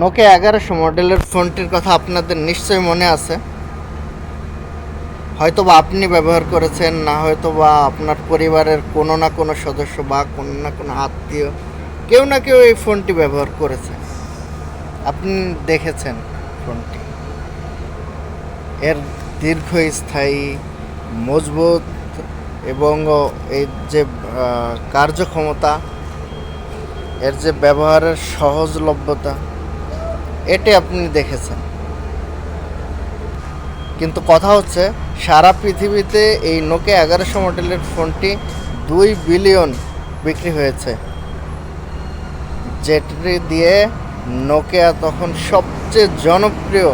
Nokia এগারোশো মডেলের ফোনটির কথা আপনাদের নিশ্চয়ই মনে আছে। হয়তো বা আপনি ব্যবহার করেছেন, না হয়তো বা আপনার পরিবারের কোনো না কোনো সদস্য বা কোনো না কোনো আত্মীয় কেউ না কেউ এই ফোনটি ব্যবহার করেছে। আপনি দেখেছেন ফোনটি। এর দীর্ঘস্থায়ী, মজবুত এবং এই যে কার্যক্ষমতা, এর যে ব্যবহারের সহজলভ্যতা এটি আপনি দেখেছেন। কিন্তু কথা হচ্ছে, সারা পৃথিবীতে এই নোকিয়া এগারোশো মডেলের ফোনটি দুই বিলিয়ন বিক্রি হয়েছে। যেটি দিয়ে নোকিয়া তখন সবচেয়ে জনপ্রিয়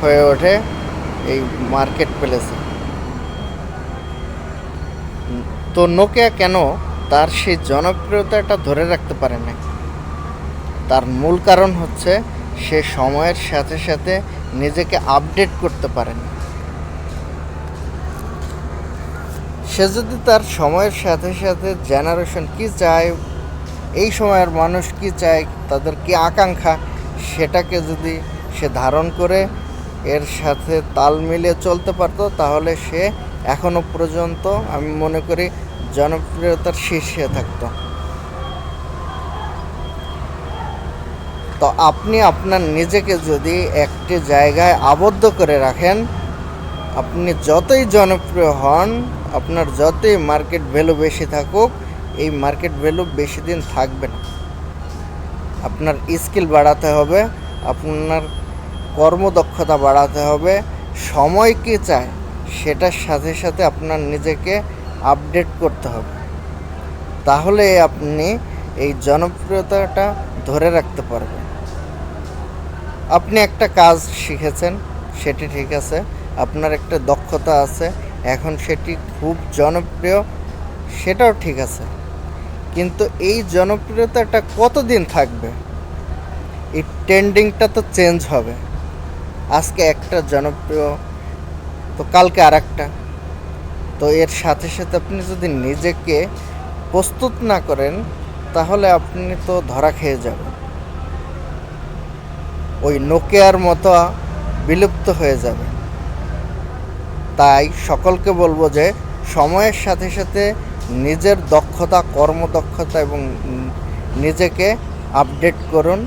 হয়ে ওঠে এই মার্কেট প্লেসে তো নোকিয়া কেন তার সেই জনপ্রিয়তাটা ধরে রাখতে পারে না তার মূল কারণ হচ্ছে সে সময়ের সাথে সাথে নিজেকে আপডেট করতে পারেনি। সে যদি তার সময়ের সাথে সাথে জেনারেশন কি চায়, এই সময়ের মানুষ কি চায়, তাদের কি আকাঙ্ক্ষা, সেটাকে যদি সে ধারণ করে, এর সাথে তাল মিলিয়ে চলতে পারতো, তাহলে সে এখনও পর্যন্ত আমি মনে করি জনপ্রিয়তার শীর্ষে থাকতো। তো আপনি আপনার নিজেকে যদি একটি জায়গায় আবদ্ধ করে রাখেন, আপনি যতই জনপ্রিয় হন, আপনার যতই মার্কেট ভ্যালু বেশি থাকুক, এই মার্কেট ভ্যালু বেশি দিন থাকবে না। আপনার স্কিল বাড়াতে হবে, আপনার কর্মদক্ষতা বাড়াতে হবে, সময় কী চায় সেটার সাথে সাথে আপনার নিজেকে আপডেট করতে হবে। তাহলে আপনি এই জনপ্রিয়তাটা ধরে রাখতে পারবেন। আপনি একটা কাজ শিখেছেন, সেটি ঠিক আছে। আপনার একটা দক্ষতা আছে, এখন সেটি খুব জনপ্রিয়, সেটাও ঠিক আছে। কিন্তু এই জনপ্রিয়তাটা কতদিন থাকবে? এই ট্রেন্ডিংটা তো চেঞ্জ হবে। আজকে একটা জনপ্রিয়, তো কালকে আর একটা তো এর সাথে সাথে আপনি যদি নিজেকে প্রস্তুত না করেন, তাহলে আপনি তো ধরা খেয়ে যাবেন। ওই নোকিয়ার মতো বিলুপ্ত হয়ে যাবে। তাই সকলকে বলব যে, সময়ের সাথে সাথে নিজের দক্ষতা, কর্মদক্ষতা এবং নিজেকে আপডেট করুন,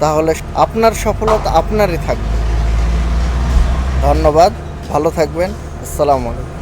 তাহলে আপনার সফলতা আপনারই থাকবে। ধন্যবাদ, ভালো থাকবেন, আসসালামু আলাইকুম।